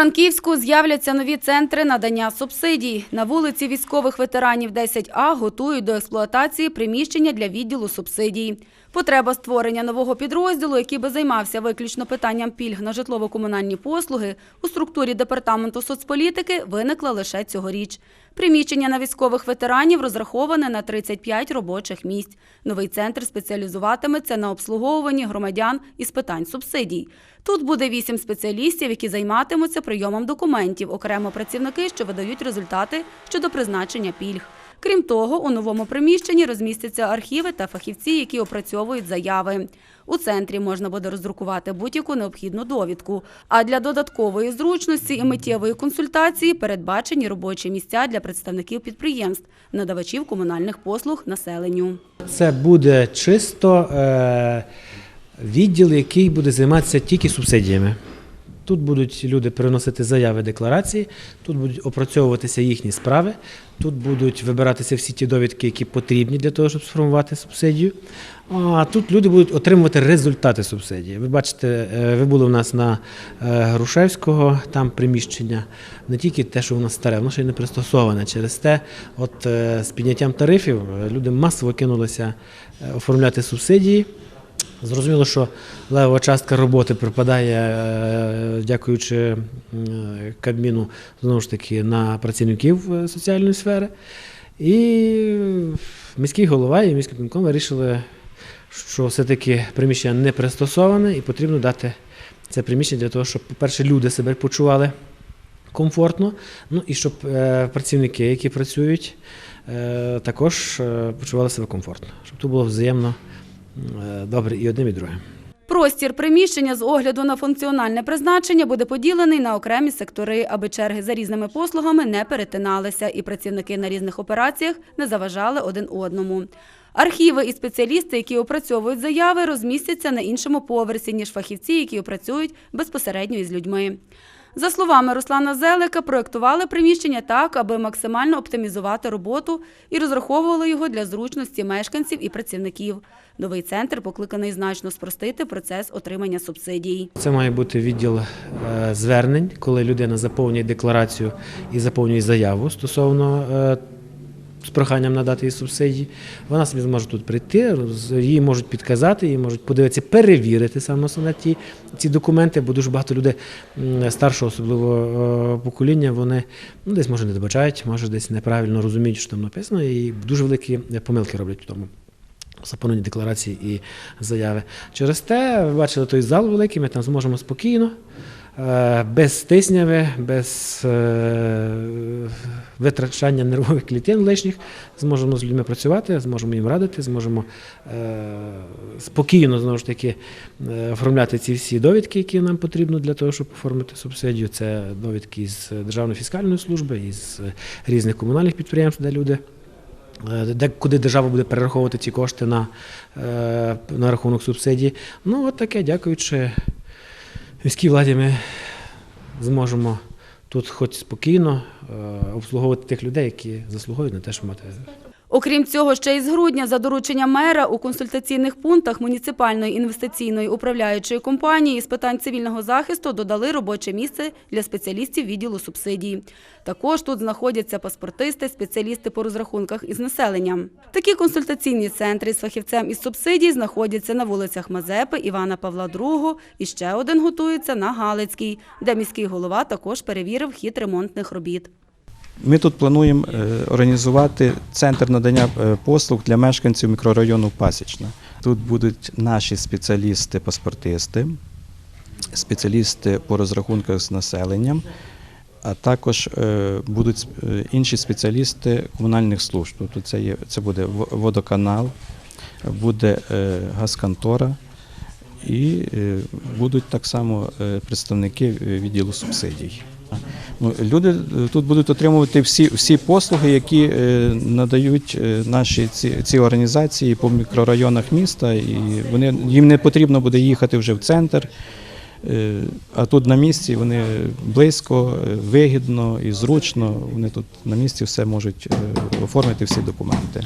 Івано-Франківську з'являться нові центри надання субсидій. На вулиці військових ветеранів 10А готують до експлуатації приміщення для відділу субсидій. Потреба створення нового підрозділу, який би займався виключно питанням пільг на житлово-комунальні послуги, у структурі департаменту соцполітики виникла лише цьогоріч. Приміщення на військових ветеранів розраховане на 35 робочих місць. Новий центр спеціалізуватиметься на обслуговуванні громадян із питань субсидій. Тут буде вісім спеціалістів, які займатимуться прийомом документів, окремо працівники, що видають результати щодо призначення пільг. Крім того, у новому приміщенні розмістяться архіви та фахівці, які опрацьовують заяви. У центрі можна буде роздрукувати будь-яку необхідну довідку. А для додаткової зручності і миттєвої консультації передбачені робочі місця для представників підприємств, надавачів комунальних послуг населенню. Це буде чисто е, відділ, який буде займатися тільки субсидіями. Тут будуть люди приносити заяви декларації, тут будуть опрацьовуватися їхні справи, тут будуть вибиратися всі ті довідки, які потрібні для того, щоб сформувати субсидію. А тут люди будуть отримувати результати субсидії. Ви бачите, е, ви були у нас на е, Грушевського, там приміщення, не тільки те, що у нас старе, воно ще й не пристосоване. Через те, от е, з підняттям тарифів люди масово кинулися оформляти субсидії. Зрозуміло, що левова частка роботи припадає, е, дякуючи Кабміну, знову ж таки, на працівників е, соціальної сфери. І міський голова і міський виконком вирішили, що все-таки приміщення не пристосоване і потрібно дати це приміщення для того, щоб, по-перше, люди себе почували комфортно, ну і щоб е, працівники, які працюють, також почували себе комфортно, щоб тут було взаємно добре і одним, і другим. Простір приміщення з огляду на функціональне призначення буде поділений на окремі сектори, аби черги за різними послугами не перетиналися і працівники на різних операціях не заважали один одному. Архіви і спеціалісти, які опрацьовують заяви, розмістяться на іншому поверсі, ніж фахівці, які опрацюють безпосередньо із людьми. За словами Руслана Зелика, проєктували приміщення так, аби максимально оптимізувати роботу і розраховували його для зручності мешканців і працівників. Новий центр покликаний значно спростити процес отримання субсидій. Це має бути відділ е, звернень, коли людина заповнює декларацію і заповнює заяву стосовно е, з проханням надати їй субсидії. Вона собі зможе тут прийти, їй можуть підказати, їй можуть подивитися, перевірити саме основне ті ці документи, бо дуже багато людей старшого, особливо е, покоління, вони ну, десь може не добачають, може десь неправильно розуміють, що там написано, і дуже великі помилки роблять в тому заповнені декларації і заяви. Через те, ви бачили той зал великий, ми там зможемо спокійно, без тисняви, без е, витрачання нервових клітин лишніх, зможемо з людьми працювати, зможемо їм радити, зможемо е, спокійно знову ж таки е, оформляти ці всі довідки, які нам потрібно для того, щоб оформити субсидію. Це довідки з Державної фіскальної служби, із різних комунальних підприємств, де люди Е, де куди держава буде перераховувати ці кошти на, е, на рахунок субсидій. Ну, от таке, дякуючи міській владі, ми зможемо тут хоч спокійно е, обслуговувати тих людей, які заслуговують на те, щоб мати Окрім цього, ще із грудня за дорученням мера у консультаційних пунктах муніципальної інвестиційної управляючої компанії з питань цивільного захисту додали робоче місце для спеціалістів відділу субсидій. Також тут знаходяться паспортисти, спеціалісти по розрахунках із населенням. Такі консультаційні центри з фахівцем із субсидій знаходяться на вулицях Мазепи, Івана Павла II і ще один готується на Галицькій, де міський голова також перевірив хід ремонтних робіт. Ми тут плануємо е, організувати центр надання е, послуг для мешканців мікрорайону Пасічна. Тут будуть наші спеціалісти-паспортисти, спеціалісти по розрахунках з населенням, а також е, будуть інші спеціалісти комунальних служб. Тобто це, є, це буде водоканал, буде газконтора і будуть так само представники відділу субсидій. Люди е, тут будуть отримувати всі, всі послуги, які е, надають е, наші ці, ці організації по мікрорайонах міста, і вони, їм не потрібно буде їхати вже в центр. А тут на місці вони близько, вигідно і зручно. Вони тут на місці все можуть оформити всі документи.